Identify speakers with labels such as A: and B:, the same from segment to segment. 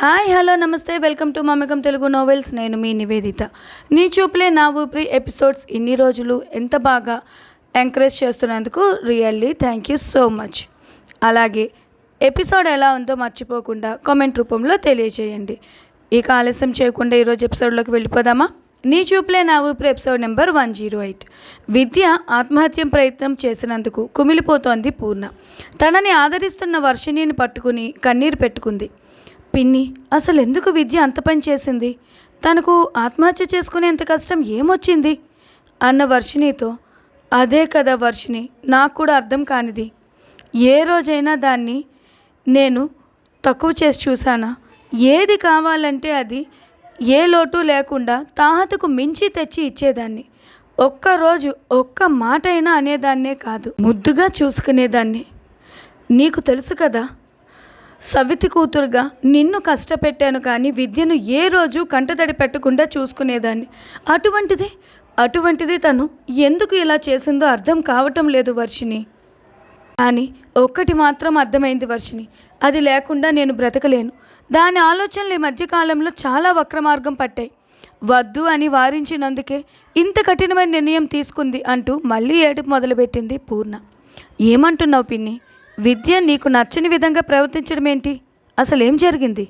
A: Hi hello నమస్తే. Welcome to Mamakam Telugu novels. నేను మీ నివేదిత. నీ చూపులే నా ఊపిరి ఎపిసోడ్స్ ఇన్ని రోజులు ఎంత బాగా ఎంకరేజ్ చేస్తున్నందుకు really thank you so much. అలాగే ఎపిసోడ్ ఎలా ఉందో మర్చిపోకుండా కామెంట్ రూపంలో తెలియజేయండి ఇక ఆలస్యం చేయకుండా ఈరోజు ఎపిసోడ్లోకి వెళ్ళిపోదామా? నీ చూపులే నా ఊపిరి episode number one zero eight. Vidya ఆత్మహత్య ప్రయత్నం చేసినందుకు కుమిలిపోతోంది పూర్ణ. తనని ఆదరిస్తున్న వర్షిణిని పట్టుకుని కన్నీరు పెట్టుకుంది. పిన్ని అసలు ఎందుకు విద్య అంత పని చేసింది? తనకు ఆత్మహత్య చేసుకునేంత కష్టం ఏమొచ్చింది? అన్న వర్షిణితో అదే కదా వర్షిణి నాకు కూడా అర్థం కానిది. ఏ రోజైనా దాన్ని నేను తక్కువ చేసి చూసానా ఏది కావాలంటే అది ఏ లోటు లేకుండా తాహతకు మించి తెచ్చి ఇచ్చేదాన్ని. ఒక్కరోజు ఒక్క మాట అయినా అనేదాన్నే కాదు. ముద్దుగా చూసుకునేదాన్ని. నీకు తెలుసు కదా సవితి కూతురుగా నిన్ను కష్టపెట్టాను కానీ విద్యను ఏ రోజు కంటతడి పెట్టకుండా చూసుకునేదాన్ని. అటువంటిది అటువంటిది తను ఎందుకు ఇలా చేసిందో అర్థం కావటం లేదు వర్షిని కానీ ఒక్కటి మాత్రం అర్థమైంది వర్షిని అది లేకుండా నేను బ్రతకలేను. దాని ఆలోచనలు ఈ మధ్యకాలంలో చాలా వక్రమార్గం పట్టాయి. వద్దు అని వారించినందుకే ఇంత కఠినమైన నిర్ణయం తీసుకుంది అంటూ మళ్ళీ ఏడుపు మొదలుపెట్టింది పూర్ణ. ఏమంటున్నావు పిన్ని? విద్య నీకు నచ్చని విధంగా ప్రవర్తించడం ఏంటి అసలు ఏం జరిగింది?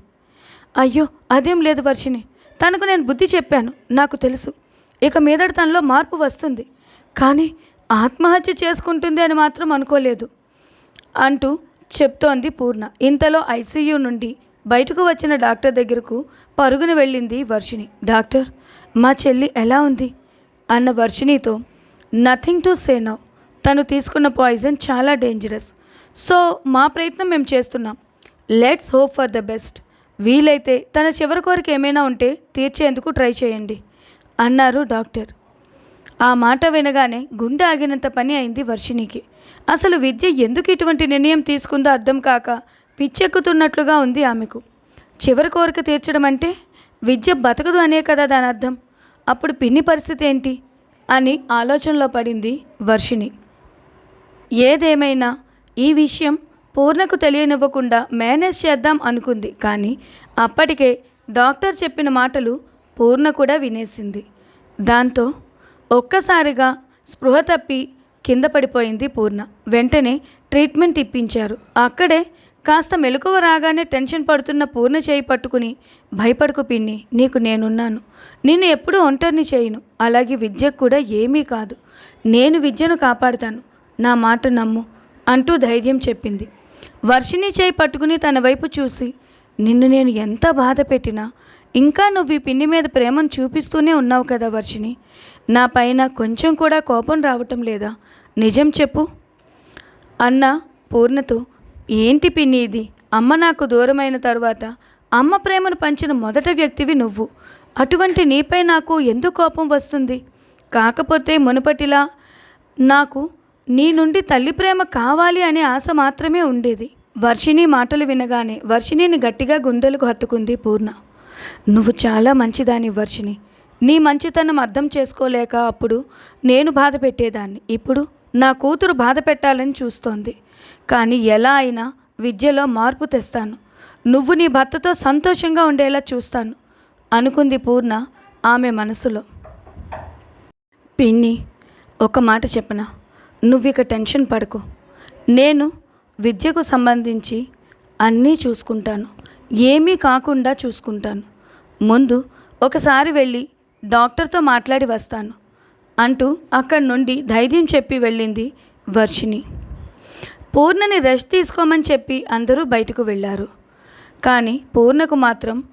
A: అయ్యో అదేం లేదు వర్షిని తనకు నేను బుద్ధి చెప్పాను నాకు తెలుసు. ఇక మీదట తనలో మార్పు వస్తుంది. కానీ ఆత్మహత్య చేసుకుంటుంది అని మాత్రం అనుకోలేదు. అంటూ చెప్తోంది పూర్ణ. ఇంతలో ఐసీయూ నుండి బయటకు వచ్చిన డాక్టర్ దగ్గరకు పరుగున వెళ్ళింది వర్షిణి. డాక్టర్ మా చెల్లి ఎలా ఉంది? అన్న వర్షిణితో నథింగ్ టు సే నౌ. తను తీసుకున్న పాయిజన్ చాలా డేంజరస్. సో మా ప్రయత్నం మేము చేస్తున్నాం. Let's hope for the best వీలైతే తన చివరి కోరిక ఏమైనా ఉంటే తీర్చేందుకు ట్రై చేయండి అన్నారు డాక్టర్. ఆ మాట వినగానే గుండె ఆగినంత పని అయింది వర్షినికి అసలు విద్య ఎందుకు ఇటువంటి నిర్ణయం తీసుకుందో అర్థం కాక పిచ్చెక్కుతున్నట్లుగా ఉంది ఆమెకు. చివరి కోరిక తీర్చడం అంటే విద్య బతకదు అనే కదా దాని అర్థం. అప్పుడు పిన్ని పరిస్థితి ఏంటి? అని ఆలోచనలో పడింది వర్షిని ఏదేమైనా ఈ విషయం పూర్ణకు తెలియనివ్వకుండా మేనేజ్ చేద్దాం అనుకుంది. కానీ అప్పటికే డాక్టర్ చెప్పిన మాటలు పూర్ణ కూడా వినేసింది. దాంతో ఒక్కసారిగా స్పృహ తప్పి కింద పడిపోయింది పూర్ణ. వెంటనే ట్రీట్మెంట్ ఇప్పించారు. అక్కడే కాస్త మెలకువ రాగానే టెన్షన్ పడుతున్న పూర్ణ చేయి పట్టుకుని భయపడకు పిన్ని నీకు నేనున్నాను. నిన్ను ఎప్పుడూ ఒంటరిని చేయను. అలాగే విద్యకు కూడా ఏమీ కాదు. నేను విద్యను కాపాడుతాను. నా మాట నమ్ము. అంటూ ధైర్యం చెప్పింది. వర్షిని చేయి పట్టుకుని తన వైపు చూసి నిన్ను నేను ఎంత బాధ పెట్టినా ఇంకా నువ్వు ఈ పిన్ని మీద ప్రేమను చూపిస్తూనే ఉన్నావు కదా వర్షిని నా పైన కొంచెం కూడా కోపం రావటం లేదా? నిజం చెప్పు. అన్న పూర్ణతో ఏంటి పిన్ని ఇది? అమ్మ నాకు దూరమైన తరువాత అమ్మ ప్రేమను పంచిన మొదటి వ్యక్తివి నువ్వు. అటువంటి నీపై నాకు ఎందుకు కోపం వస్తుంది? కాకపోతే మునుపటిలా నాకు నీ నుండి తల్లి ప్రేమ కావాలి అనే ఆశ మాత్రమే ఉండేది. వర్షిణి మాటలు వినగానే వర్షిణిని గట్టిగా గుండెలకు హత్తుకుంది పూర్ణ. నువ్వు చాలా మంచిదాని వర్షిణి. నీ మంచితనం అర్థం చేసుకోలేక అప్పుడు నేను బాధ పెట్టేదాన్ని. ఇప్పుడు నా కూతురు బాధ పెట్టాలని చూస్తోంది. కానీ ఎలా అయినా విద్యలో మార్పు తెస్తాను. నువ్వు నీ భర్తతో సంతోషంగా ఉండేలా చూస్తాను. అనుకుంది పూర్ణ ఆమె మనసులో. పిన్ని ఒక మాట చెప్పనా? నువ్వు ఇక టెన్షన్ పడకు. నేను విద్యకు సంబంధించి అన్నీ చూసుకుంటాను. ఏమీ కాకుండా చూసుకుంటాను. ముందు ఒకసారి వెళ్ళి డాక్టర్తో మాట్లాడి వస్తాను అంటూ అక్కడి నుండి ధైర్యం చెప్పి వెళ్ళింది వర్షిని పూర్ణని రెస్ట్ తీసుకోమని చెప్పి అందరూ బయటకు వెళ్ళారు. కానీ పూర్ణకు మాత్రం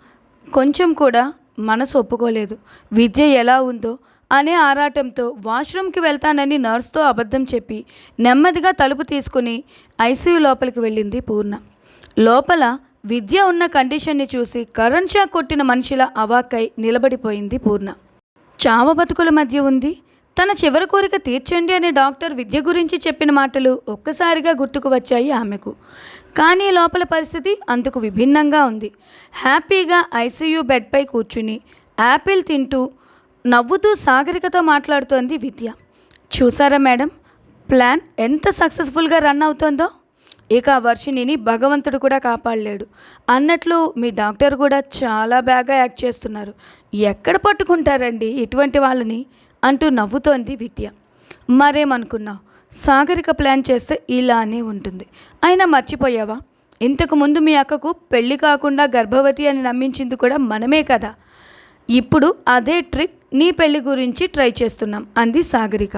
A: కొంచెం కూడా మనసు ఒప్పుకోలేదు. విద్య ఎలా ఉందో అనే ఆరాటంతో వాష్రూమ్కి వెళ్తానని నర్స్తో అబద్ధం చెప్పి నెమ్మదిగా తలుపు తీసుకుని ఐసీయూ లోపలికి వెళ్ళింది పూర్ణ. లోపల విద్య ఉన్న కండిషన్ని చూసి కరణ్ షా కొట్టిన మనిషిలా అవాక్కై నిలబడిపోయింది పూర్ణ. చావ బతుకుల మధ్య ఉంది. తన చివరి కోరిక తీర్చండి అనే డాక్టర్ విద్య గురించి చెప్పిన మాటలు ఒక్కసారిగా గుర్తుకు వచ్చాయి ఆమెకు. కానీ లోపల పరిస్థితి అందుకు విభిన్నంగా ఉంది. హ్యాపీగా ఐసీయూ బెడ్పై కూర్చుని యాపిల్ తింటూ నవ్వుతూ సాగరికతో మాట్లాడుతోంది విద్య. చూసారా మేడం? ప్లాన్ ఎంత సక్సెస్ఫుల్గా రన్ అవుతోందో. ఇక ఆ వర్షిణిని భగవంతుడు కూడా కాపాడలేడు. అన్నట్లు మీ డాక్టర్ కూడా చాలా బాగా యాక్ట్ చేస్తున్నారు. ఎక్కడ పట్టుకుంటారండి ఇటువంటి వాళ్ళని? అంటూ నవ్వుతోంది విద్య. మరేమనుకున్నావు సాగరిక ప్లాన్ చేస్తే ఇలానే ఉంటుంది. అయినా మర్చిపోయావా? ఇంతకుముందు మీ అక్కకు పెళ్ళి కాకుండా గర్భవతి అని నమ్మించింది కూడా మనమే కదా. ఇప్పుడు అదే ట్రిక్ నీ పెళ్ళి గురించి ట్రై చేస్తున్నాం అంది సాగరిక.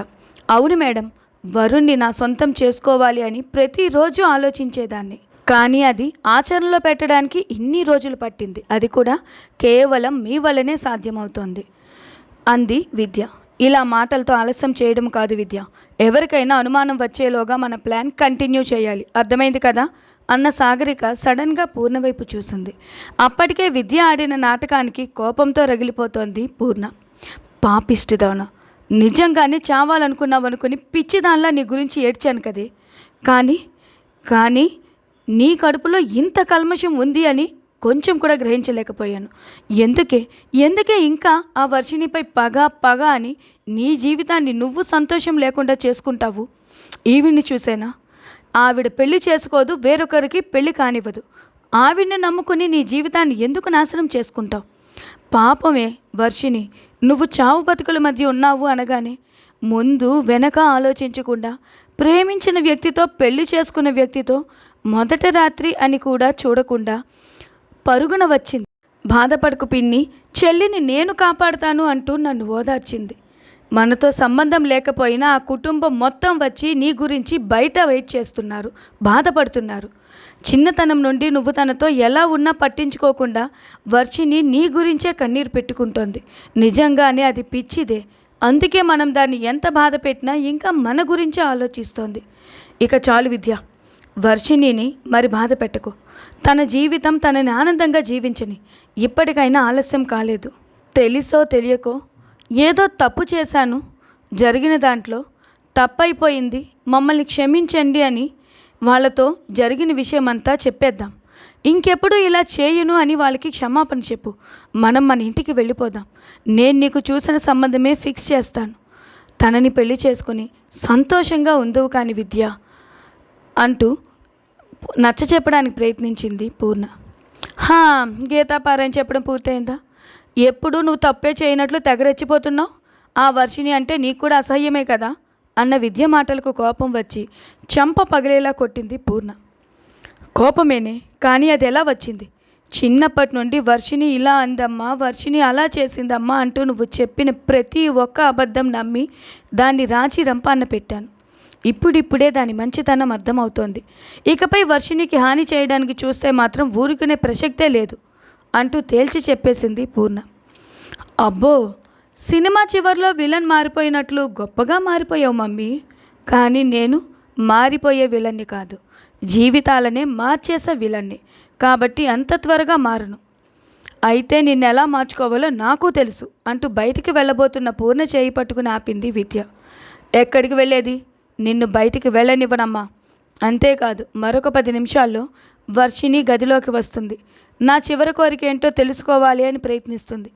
A: అవును మేడం వరుణ్ణి నా సొంతం చేసుకోవాలి అని ప్రతిరోజు ఆలోచించేదాన్ని. కానీ అది ఆచరణలో పెట్టడానికి ఇన్ని రోజులు పట్టింది. అది కూడా కేవలం మీ వల్లనే సాధ్యమవుతోంది అంది విద్య. ఇలా మాటలతో ఆలస్యం చేయడం కాదు విద్య. ఎవరికైనా అనుమానం వచ్చేలోగా మన ప్లాన్ కంటిన్యూ చేయాలి. అర్థమైంది కదా? అన్న సాగరిక సడన్గా పూర్ణ వైపు చూసింది. అప్పటికే విద్య ఆడిన నాటకానికి కోపంతో రగిలిపోతోంది పూర్ణ. పాపిష్టిదాన నిజంగానే చావాలనుకున్నావనుకుని పిచ్చిదానిలా నీ గురించి ఏడ్చాను కదే. కానీ కానీ నీ కడుపులో ఇంత కల్మషం ఉంది అని కొంచెం కూడా గ్రహించలేకపోయాను. ఎందుకే? ఎందుకే ఇంకా ఆ వర్షిణిపై పగ పగ అని నీ జీవితాన్ని నువ్వు సంతోషం లేకుండా చేసుకుంటావు? ఈవిడిని చూసేనా? ఆవిడ పెళ్ళి చేసుకోదు వేరొకరికి పెళ్ళి కానివ్వదు. ఆవిడ్ని నమ్ముకుని నీ జీవితాన్ని ఎందుకు నాశనం చేసుకుంటావు? పాపమే వర్షిని నువ్వు చావు బతుకుల మధ్య ఉన్నావు అనగానే ముందు వెనక ఆలోచించకుండా ప్రేమించిన వ్యక్తితో పెళ్ళి చేసుకున్న వ్యక్తితో మొదట రాత్రి అని కూడా చూడకుండా పరుగున వచ్చింది. బాధపడకు పిన్ని చెల్లిని నేను కాపాడుతాను అంటూ నన్ను ఓదార్చింది. మనతో సంబంధం లేకపోయినా ఆ కుటుంబం మొత్తం వచ్చి నీ గురించి బయట వెయిట్ చేస్తున్నారు బాధపడుతున్నారు. చిన్నతనం నుండి నువ్వు తనతో ఎలా ఉన్నా పట్టించుకోకుండా వర్షిని నీ గురించే కన్నీరు పెట్టుకుంటోంది. నిజంగానే అది పిచ్చిదే. అందుకే మనం దాన్ని ఎంత బాధ పెట్టినా ఇంకా మన గురించే ఆలోచిస్తోంది. ఇక చాలు విద్య. వర్షిణిని మరి బాధ పెట్టకు. తన జీవితం తనని ఆనందంగా జీవించని. ఇప్పటికైనా ఆలస్యం కాలేదు. తెలుసో తెలియకో ఏదో తప్పు చేశాను. జరిగిన దాంట్లో తప్పైపోయింది. మమ్మల్ని క్షమించండి అని వాళ్ళతో జరిగిన విషయమంతా చెప్పేద్దాం. ఇంకెప్పుడు ఇలా చేయను అని వాళ్ళకి క్షమాపణ చెప్పు. మనం మన ఇంటికి వెళ్ళిపోదాం. నేను నీకు చూసిన సంబంధమే ఫిక్స్ చేస్తాను. తనని పెళ్ళి చేసుకుని సంతోషంగా ఉందవు కాని విద్య అంటూ నచ్చ చెప్పడానికి ప్రయత్నించింది పూర్ణ. హా గీతాపారాయణ చెప్పడం పూర్తయిందా? ఎప్పుడు నువ్వు తప్పే చేయనట్లు తెగరెచ్చిపోతున్నావు ఆ వర్షిని అంటే నీకు కూడా అసహ్యమే కదా? అన్న విద్య మాటలకు కోపం వచ్చి చంప పగిలేలా కొట్టింది పూర్ణ. కోపమేనే? కానీ అది ఎలా వచ్చింది? చిన్నప్పటి నుండి వర్షిని ఇలా అందమ్మా వర్షిని అలా చేసిందమ్మా అంటూ నువ్వు చెప్పిన ప్రతి ఒక్క అబద్ధం నమ్మి దాన్ని రాచి రంపాన్న పెట్టాను. ఇప్పుడిప్పుడే దాని మంచితనం అర్థమవుతోంది. ఇకపై వర్షినికి హాని చేయడానికి చూస్తే మాత్రం ఊరుకునే ప్రసక్తే లేదు అంటూ తేల్చి చెప్పేసింది పూర్ణ. అబ్బో! సినిమా చివర్లో విలన్ మారిపోయినట్లు గొప్పగా మారిపోయావు మమ్మీ. కానీ నేను మారిపోయే విలన్ని కాదు. జీవితాలనే మార్చేసే విలన్ని. కాబట్టి అంత త్వరగా మారను. అయితే నిన్ను ఎలా మార్చుకోవాలో నాకు తెలుసు అంటూ బయటికి వెళ్ళబోతున్న పూర్ణ చేయి పట్టుకుని ఆపింది విద్య. ఎక్కడికి వెళ్ళేది? నిన్ను బయటికి వెళ్ళనివ్వనమ్మా. అంతేకాదు మరొక పది నిమిషాల్లో వర్షిని గదిలోకి వస్తుంది. నా చివరి కోరిక ఏంటో తెలుసుకోవాలి అని ప్రయత్నిస్తుంది.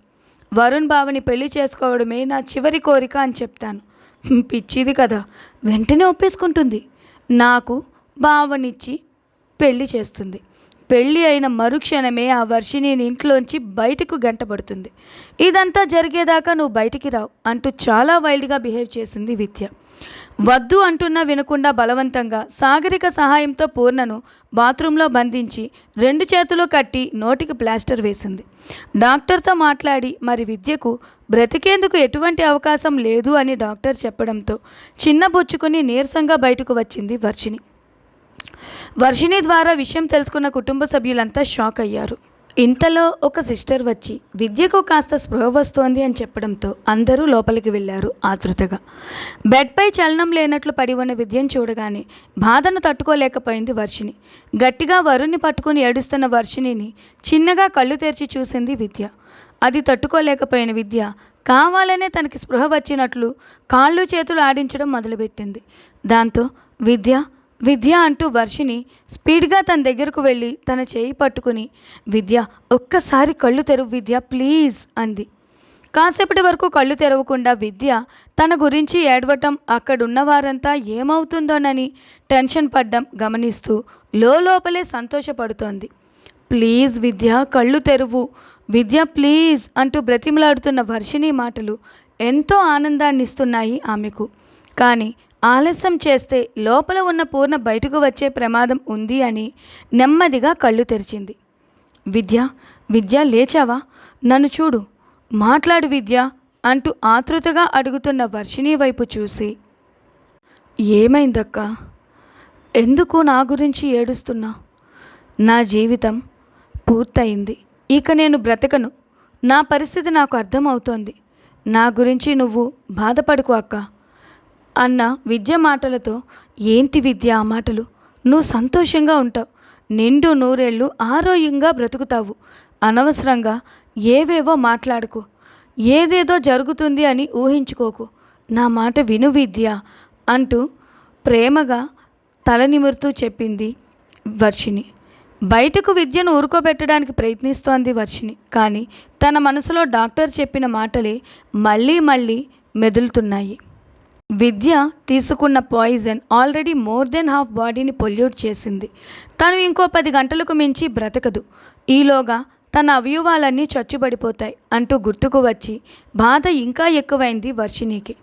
A: వరుణ్ బావని పెళ్ళి చేసుకోవడమే నా చివరి కోరిక అని చెప్తాను. పిచ్చిది కదా వెంటనే ఒప్పేసుకుంటుంది. నాకు బావనిచ్చి పెళ్ళి చేస్తుంది. పెళ్ళి అయిన మరుక్షణమే ఆ వర్షిని ఇంట్లోంచి బయటకు గంటపడుతుంది. ఇదంతా జరిగేదాకా నువ్వు బయటికి రావు అంటూ చాలా వైల్డ్గా బిహేవ్ చేసింది విద్య. వద్దు అంటున్నా వినకుండా బలవంతంగా సాగరిక సహాయంతో పూర్ణను బాత్రూంలో బంధించి రెండు చేతులు కట్టి నోటికి ప్లాస్టర్ వేసింది. డాక్టర్తో మాట్లాడి మరి విద్యకు బ్రతికేందుకు ఎటువంటి అవకాశం లేదు అని డాక్టర్ చెప్పడంతో చిన్న బుచ్చుకుని నీరసంగా బయటకు వచ్చింది వర్షిణి. వర్షిణి ద్వారా విషయం తెలుసుకున్న కుటుంబ సభ్యులంతా షాక్ అయ్యారు. ఇంతలో ఒక సిస్టర్ వచ్చి విద్యకు కాస్త స్పృహ వస్తోంది అని చెప్పడంతో అందరూ లోపలికి వెళ్ళారు ఆతృతగా. బెడ్పై చలనం లేనట్లు పడి ఉన్న విద్యను చూడగానే బాధను తట్టుకోలేకపోయింది వర్షిణి. గట్టిగా వరుణ్ణి పట్టుకుని ఏడుస్తున్న వర్షిణిని చిన్నగా కళ్ళు తెరిచి చూసింది విద్య. అది తట్టుకోలేకపోయిన విద్య కావాలనే తనకి స్పృహ వచ్చినట్లు కాళ్ళు చేతులు ఆడించడం మొదలుపెట్టింది. దాంతో విద్య విద్య అంటూ వర్షిని స్పీడ్గా తన దగ్గరకు వెళ్ళి తన చేయి పట్టుకుని విద్య ఒక్కసారి కళ్ళు తెరువు విద్య ప్లీజ్ అంది. కాసేపటి వరకు కళ్ళు తెరవకుండా విద్య తన గురించి ఏడవటం అక్కడున్న వారంతా ఏమవుతుందోనని టెన్షన్ పడ్డం గమనిస్తూ లోపలే సంతోషపడుతోంది. ప్లీజ్ విద్య కళ్ళు తెరువు. విద్య ప్లీజ్ అంటూ బ్రతిమలాడుతున్న వర్షిణి మాటలు ఎంతో ఆనందాన్ని ఇస్తున్నాయి ఆమెకు. కానీ ఆలస్యం చేస్తే లోపల ఉన్న పూర్ణ బయటకు వచ్చే ప్రమాదం ఉంది అని నెమ్మదిగా కళ్ళు తెరిచింది. విద్య విద్య లేచావా? నన్ను చూడు. మాట్లాడు విద్య అంటూ ఆతృతగా అడుగుతున్న వర్షిణి వైపు చూసి ఏమైందక్క? ఎందుకు నా గురించి ఏడుస్తున్నా? నా జీవితం పూర్తయింది. ఇక నేను బ్రతకను. నా పరిస్థితి నాకు అర్థమవుతోంది. నా గురించి నువ్వు బాధపడుకు అక్క. అన్న విద్య మాటలతో ఏంటి విద్య ఆ మాటలు? నువ్వు సంతోషంగా ఉంటావు. నిండు నూరేళ్ళు ఆరోగ్యంగా బ్రతుకుతావు. అనవసరంగా ఏవేవో మాట్లాడుకో. ఏదేదో జరుగుతుంది అని ఊహించుకోకు. నా మాట విను విద్య అంటూ ప్రేమగా తల నిమురుతూ చెప్పింది వర్షిణి. బయటకు విద్యను ఊరుకోబెట్టడానికి ప్రయత్నిస్తోంది వర్షిణి. కానీ తన మనసులో డాక్టర్ చెప్పిన మాటలే మళ్ళీ మళ్ళీ మెదులుతున్నాయి. విద్య తీసుకున్న poison already more then half బాడీని పొల్యూట్ చేసింది. తను ఇంకో పది గంటలకు మించి బ్రతకదు. ఈలోగా తన అవయవాలన్నీ చచ్చుబడిపోతాయి అంటూ గుర్తుకు వచ్చి బాధ ఇంకా ఎక్కువైంది వర్షిణికి.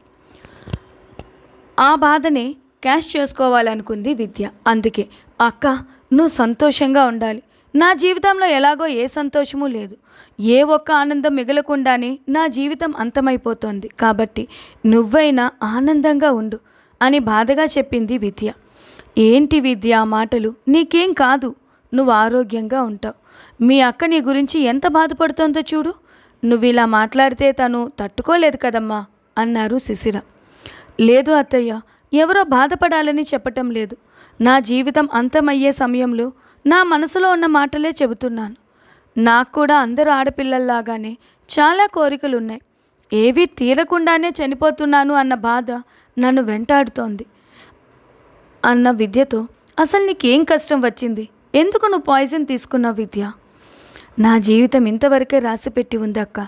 A: ఆ బాధనే క్యాష్ చేసుకోవాలనుకుంది విద్య. అందుకే అక్క నువ్వు సంతోషంగా ఉండాలి. నా జీవితంలో ఎలాగో ఏ సంతోషము లేదు. ఏ ఒక్క ఆనందం మిగలకుండానే నా జీవితం అంతమైపోతోంది. కాబట్టి నువ్వైనా ఆనందంగా ఉండు అని బాధగా చెప్పింది విద్య. ఏంటి విద్య? ఆ మాటలు నీకేం కాదు. నువ్వు ఆరోగ్యంగా ఉంటావు. మీ అక్క నీ గురించి ఎంత బాధపడుతోందో చూడు. నువ్వు ఇలా మాట్లాడితే తను తట్టుకోలేదు కదమ్మా అన్నారు శిశిర. లేదు అత్తయ్య ఎవరో బాధపడాలని చెప్పటం లేదు. నా జీవితం అంతమయ్యే సమయంలో నా మనసులో ఉన్న మాటలే చెబుతున్నాను. నాకు కూడా అందరూ ఆడపిల్లల్లాగానే చాలా కోరికలు ఉన్నాయి ఏవీ తీరకుండానే చనిపోతున్నాను అన్న బాధ నన్ను వెంటాడుతోంది. అన్న విద్యతో అసలు నీకేం కష్టం వచ్చింది? ఎందుకు నువ్వు పాయిజన్ తీసుకున్నావు విద్య? నా జీవితం ఇంతవరకే రాసిపెట్టి ఉంది అక్క.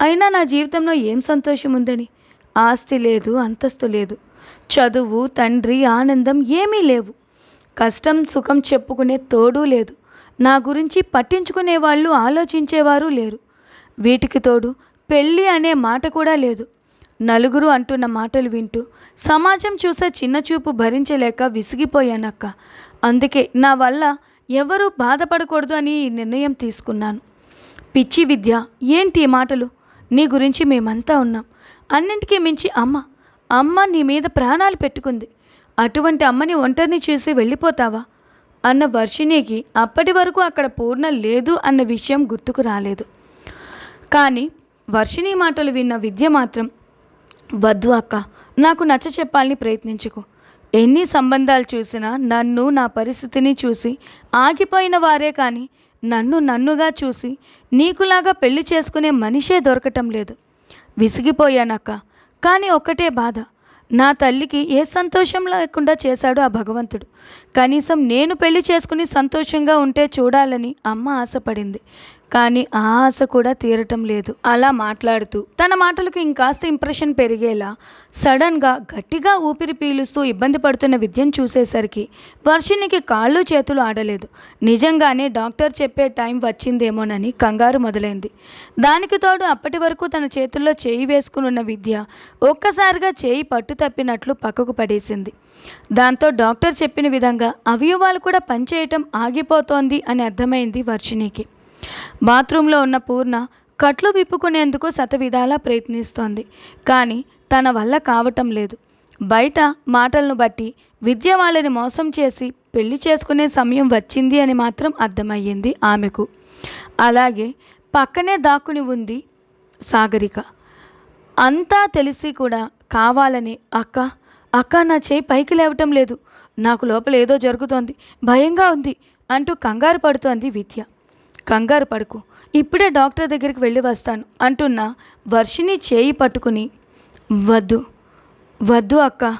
A: అయినా నా జీవితంలో ఏం సంతోషం ఉందని? ఆస్తి లేదు అంతస్తు లేదు. చదువు తండ్రి ఆనందం ఏమీ లేవు. కష్టం సుఖం చెప్పుకునే తోడు లేదు. నా గురించి పట్టించుకునే వాళ్ళు ఆలోచించేవారు లేరు. వీటికి తోడు పెళ్ళి అనే మాట కూడా లేదు. నలుగురు అంటున్న మాటలు వింటూ సమాజం చూసే చిన్న చూపు భరించలేక విసిగిపోయానక్క. అందుకే నా వల్ల ఎవరూ బాధపడకూడదు అని ఈ నిర్ణయం తీసుకున్నాను. పిచ్చి విద్య ఏంటి ఈ మాటలు? నీ గురించి మేమంతా ఉన్నాం. అన్నింటికీ మించి అమ్మ. అమ్మ నీ మీద ప్రాణాలు పెట్టుకుంది. అటువంటి అమ్మని ఒంటరిని చూసి వెళ్ళిపోతావా? అన్న వర్షిణికి అప్పటి వరకు అక్కడ పూర్ణ లేదు అన్న విషయం గుర్తుకు రాలేదు. కానీ వర్షిణి మాటలు విన్న విద్య మాత్రం వద్దు అక్క నాకు నచ్చ చెప్పాలని ప్రయత్నించుకో. ఎన్ని సంబంధాలు చూసినా నన్ను నా పరిస్థితిని చూసి ఆగిపోయిన వారే కానీ నన్ను నన్నుగా చూసి నీకులాగా పెళ్ళి చేసుకునే మనిషే దొరకటం లేదు. విసిగిపోయానక్క కానీ ఒక్కటే బాధ. నా తల్లికి ఏ సంతోషం లేకుండా చేశాడు ఆ భగవంతుడు. కనీసం నేను పెళ్ళి చేసుకుని సంతోషంగా ఉంటే చూడాలని అమ్మ ఆశపడింది. కానీ ఆ ఆశ కూడా తీరటం లేదు. అలా మాట్లాడుతూ తన మాటలకు ఇంకాస్త ఇంప్రెషన్ పెరిగేలా సడన్గా గట్టిగా ఊపిరి పీలుస్తూ ఇబ్బంది పడుతున్న విద్యను చూసేసరికి వర్షినికి కాళ్ళు చేతులు ఆడలేదు. నిజంగానే డాక్టర్ చెప్పే టైం వచ్చిందేమోనని కంగారు మొదలైంది. దానికి తోడు అప్పటి వరకు తన చేతుల్లో చేయి వేసుకుని ఉన్న విద్య ఒక్కసారిగా చేయి పట్టు తప్పినట్లు పక్కకు పడేసింది. దాంతో డాక్టర్ చెప్పిన విధంగా అవయవాలు కూడా పనిచేయటం ఆగిపోతోంది అని అర్థమైంది వర్షినికి బాత్రూంలో ఉన్న పూర్ణ కట్లు విప్పుకునేందుకు శతవిధాలా ప్రయత్నిస్తోంది. కానీ తన వల్ల కావటం లేదు. బయట మాటలను బట్టి విద్య వాళ్ళని మోసం చేసి పెళ్ళి చేసుకునే సమయం వచ్చింది అని మాత్రం అర్థమయ్యింది ఆమెకు. అలాగే పక్కనే దాక్కుని ఉంది సాగరిక. అంతా తెలిసి కూడా కావాలని అక్క అక్క నా చేయి పైకి లేవటం లేదు. నాకు లోపల ఏదో జరుగుతోంది. భయంగా ఉంది అంటూ కంగారు పడుతోంది విద్య. కంగారు పడుకు. ఇప్పుడే డాక్టర్ దగ్గరికి వెళ్ళి వస్తాను అంటున్న వర్షిని చేయి పట్టుకుని వద్దు వద్దు అక్క.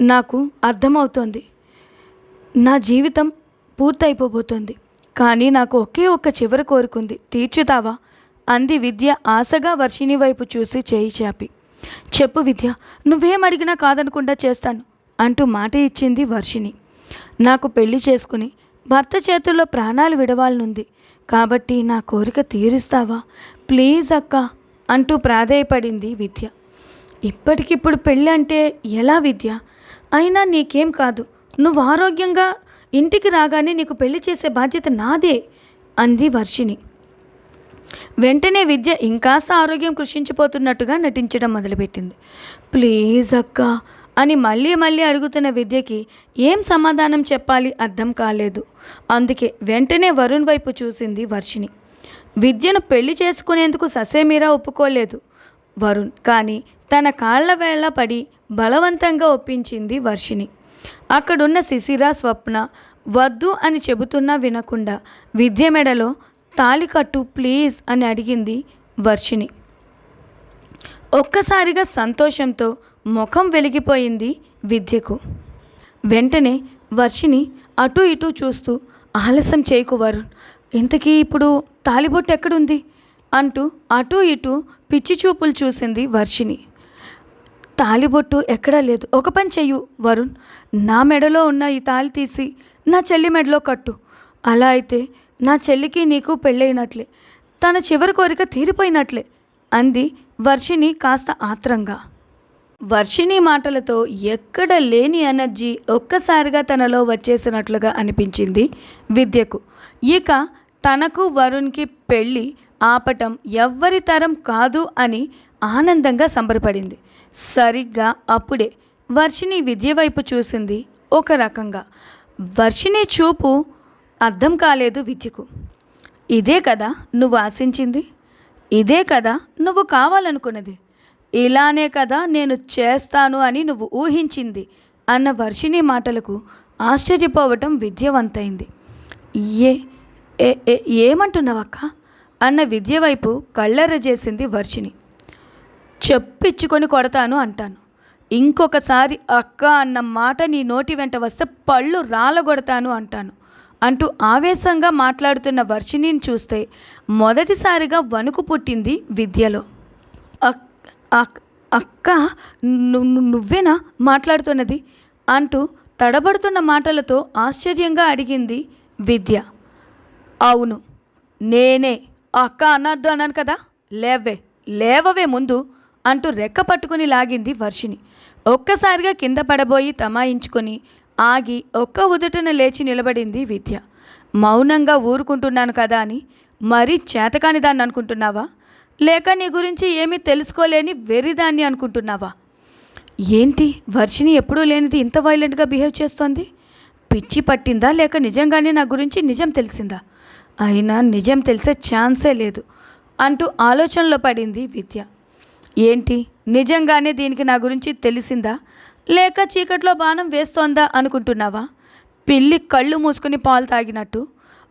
A: నాకు అర్థమవుతోంది. నా జీవితం పూర్తయిపోబోతోంది. కానీ నాకు ఒకే ఒక్క చివరి కోరుకుంది. తీర్చుతావా? అంది విద్య ఆశగా వర్షిణి వైపు చూసి చేయి చాపి. చెప్పు విద్య నువ్వేం అడిగినా కాదనకుండా చేస్తాను అంటూ మాట ఇచ్చింది వర్షిణి. నాకు పెళ్ళి చేసుకుని భర్త చేతుల్లో ప్రాణాలు విడవాలనుంది. కాబట్టి నా కోరిక తీరుస్తావా? ప్లీజ్ అక్క అంటూ ప్రాధేయపడింది విద్య. ఇప్పటికిప్పుడు పెళ్ళి అంటే ఎలా విద్య? అయినా నీకేం కాదు. నువ్వు ఆరోగ్యంగా ఇంటికి రాగానే నీకు పెళ్ళి చేసే బాధ్యత నాదే అంది వర్షిణి. వెంటనే విద్య ఇంకాస్త ఆరోగ్యం కృషించిపోతున్నట్టుగా నటించడం మొదలుపెట్టింది. ప్లీజ్ అక్క అని మళ్ళీ మళ్ళీ అడుగుతున్న విద్యకి ఏం సమాధానం చెప్పాలి అర్థం కాలేదు. అందుకే వెంటనే వరుణ్ వైపు చూసింది వర్షిణి. విద్యను పెళ్ళి చేసుకునేందుకు ససేమీరా ఒప్పుకోలేదు వరుణ్. కానీ తన కాళ్ళ వేళ పడి బలవంతంగా ఒప్పించింది వర్షిణి. అక్కడున్న శిశిర స్వప్న వద్దు అని చెబుతున్నా వినకుండా విద్య మెడలో తాళి కట్టు ప్లీజ్ అని అడిగింది వర్షిణి. ఒక్కసారిగా సంతోషంతో ముఖం వెలిగిపోయింది విద్యకు. వెంటనే వర్షిని అటు ఇటు చూస్తూ ఆలస్యం చేయకు వరుణ్ ఇంతకీ ఇప్పుడు తాలిబొట్టు ఎక్కడుంది? అంటూ అటు ఇటు పిచ్చి చూపులు చూసింది వర్షిని తాలిబొట్టు ఎక్కడా లేదు ఒక పని చెయ్యు వరుణ్ నా మెడలో ఉన్న ఈ తాళి తీసి నా చెల్లి మెడలో కట్టు. అలా అయితే నా చెల్లికి నీకు పెళ్ళైనట్లే తన చివరి కోరిక తీరిపోయినట్లే అంది వర్షిని కాస్త ఆత్రంగా. వర్షిని మాటలతో ఎక్కడ లేని ఎనర్జీ ఒక్కసారిగా తనలో వచ్చేసినట్లుగా అనిపించింది విద్యకు. ఇక తనకు వరుణ్కి పెళ్ళి ఆపటం ఎవ్వరి తరం కాదు అని ఆనందంగా సంబరపడింది. సరిగ్గా అప్పుడే వర్షిని విద్య వైపు చూసింది ఒక రకంగా. వర్షిని చూపు అర్థం కాలేదు విద్యకు ఇదే కదా నువ్వు ఆశించింది? ఇదే కదా నువ్వు కావాలనుకున్నది? ఇలానే కదా నేను చేస్తాను అని నువ్వు ఊహించింది అన్న వర్షిణి మాటలకు ఆశ్చర్యపోవటం విద్యవంతైంది. ఏ ఏమంటున్నావక్క? అన్న విద్య వైపు కళ్ళెర్ర చేసింది వర్షిణి. చెప్పిచ్చుకొని కొడతాను అంటాను. ఇంకొకసారి అక్క అన్న మాట నీ నోటి వెంట వస్తే పళ్ళు రాలగొడతాను అంటాను. అంటూ ఆవేశంగా మాట్లాడుతున్న వర్షిణిని చూస్తే మొదటిసారిగా వణుకు పుట్టింది విద్యలో. అక్- అక్క నువ్వేనా మాట్లాడుతున్నది? అంటూ తడబడుతున్న మాటలతో ఆశ్చర్యంగా అడిగింది విద్య. అవును నేనే అక్క అన్నద్దు అన్నాను కదా లేవే లేవవే ముందు అంటూ రెక్క పట్టుకుని లాగింది వర్షిని ఒక్కసారిగా కింద పడబోయి తమాయించుకొని ఆగి ఒక్క ఉదుటన లేచి నిలబడింది విద్య. మౌనంగా ఊరుకుంటున్నాను కదా అని మరీ చేతకాని దాన్ని అనుకుంటున్నావా? లేక నీ గురించి ఏమీ తెలుసుకోలేని వెర్రిదాన్ని అనుకుంటున్నావా? ఏంటి? వర్షిని ఎప్పుడూ లేనిది ఇంత వైలెంట్గా బిహేవ్ చేస్తోంది? పిచ్చి పట్టిందా? లేక నిజంగానే నా గురించి నిజం తెలిసిందా? అయినా నిజం తెలిసే ఛాన్సే లేదు అంటూ ఆలోచనలో పడింది విద్య. ఏంటి? నిజంగానే దీనికి నా గురించి తెలిసిందా? లేక చీకట్లో బాణం వేస్తోందా అనుకుంటున్నావా? పిల్లి కళ్ళు మూసుకుని పాలు తాగినట్టు.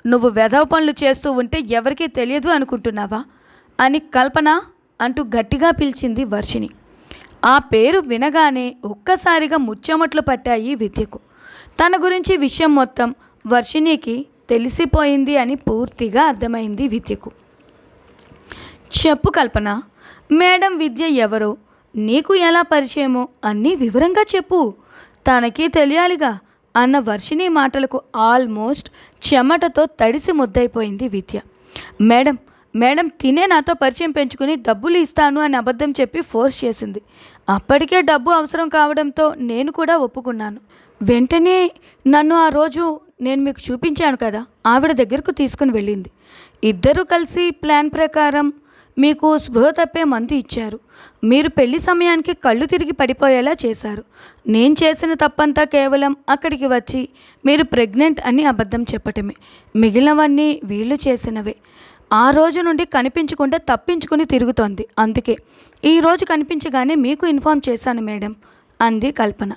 A: నువ్వు వెధవ పనులు చేస్తూ ఉంటే ఎవరికీ తెలియదు అనుకుంటున్నావా? అని కల్పన అంటూ గట్టిగా పిలిచింది వర్షిని ఆ పేరు వినగానే ఒక్కసారిగా ముచ్చెమట్లు పట్టాయి విద్యకు. తన గురించి విషయం మొత్తం వర్షినికి తెలిసిపోయింది అని పూర్తిగా అర్థమైంది విద్యకు. చెప్పు కల్పన మేడం విద్య ఎవరో? నీకు ఎలా పరిచయమో అన్నీ వివరంగా చెప్పు. తనకి తెలియాలిగా అన్న వర్షిణి మాటలకు ఆల్మోస్ట్ చెమటతో తడిసి ముద్దైపోయింది విద్య. మేడం మేడం తినే నాతో పరిచయం పెంచుకుని డబ్బులు ఇస్తాను అని అబద్ధం చెప్పి ఫోర్స్ చేసింది. అప్పటికే డబ్బు అవసరం కావడంతో నేను కూడా ఒప్పుకున్నాను. వెంటనే నన్ను ఆ రోజు నేను మీకు చూపించాను కదా ఆవిడ దగ్గరకు తీసుకుని వెళ్ళింది. ఇద్దరూ కలిసి ప్లాన్ ప్రకారం మీకు స్పృహ తప్పే మందు ఇచ్చారు. మీరు పెళ్ళి సమయానికి కళ్ళు తిరిగి పడిపోయేలా చేశారు. నేను చేసిన తప్పంతా కేవలం అక్కడికి వచ్చి మీరు ప్రెగ్నెంట్ అని అబద్ధం చెప్పటమే. మిగిలినవన్నీ వీళ్ళు చేసినవే. ఆ రోజు నుండి కనిపించకుండా తప్పించుకుని తిరుగుతోంది. అందుకే ఈరోజు కనిపించగానే మీకు ఇన్ఫామ్ చేశాను మేడం అంది కల్పన.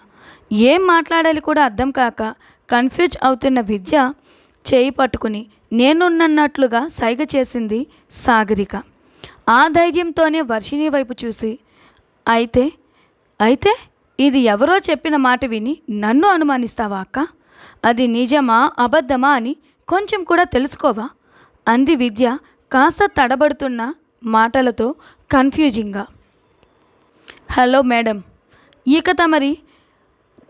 A: ఏం మాట్లాడాలి కూడా అర్థం కాక కన్ఫ్యూజ్ అవుతున్న విద్య చేయి పట్టుకుని నేనున్నట్లుగా సైగ చేసింది సాగరిక. ఆ ధైర్యంతోనే వర్షిణి వైపు చూసి అయితే అయితే ఇది ఎవరో చెప్పిన మాట విని నన్ను అనుమానిస్తావా అక్క? అది నిజమా అబద్ధమా అని కొంచెం కూడా తెలుసుకోవా? అంది విద్య కాస్త తడబడుతున్న మాటలతో కన్ఫ్యూజింగ్గా. హలో మేడం ఇక తమరి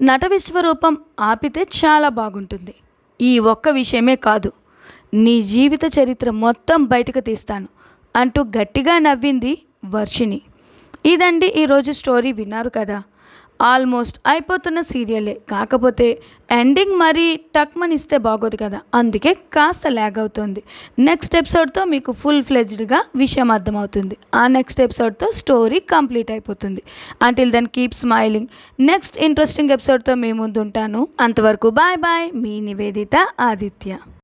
A: నట విశ్వరూపం ఆపితే చాలా బాగుంటుంది. ఈ ఒక్క విషయమే కాదు నీ జీవిత చరిత్ర మొత్తం బయటకు తీస్తాను. అంటూ గట్టిగా నవ్వింది వర్షిణి. ఇదండి ఈరోజు స్టోరీ విన్నారు కదా. ఆల్మోస్ట్ అయిపోతున్న సీరియలే. కాకపోతే ఎండింగ్ మరీ టక్మని ఇస్తే బాగోదు కదా. అందుకే కాస్త ల్యాగ్ అవుతుంది. నెక్స్ట్ ఎపిసోడ్తో మీకు ఫుల్ ఫ్లెజ్డ్గా విషయం అర్థమవుతుంది. ఆ నెక్స్ట్ ఎపిసోడ్తో స్టోరీ కంప్లీట్ అయిపోతుంది. Until then keep smiling next interesting ఎపిసోడ్తో మీ ముందు ఉంటాను అంతవరకు బాయ్ బాయ్. మీ నివేదిత ఆదిత్య.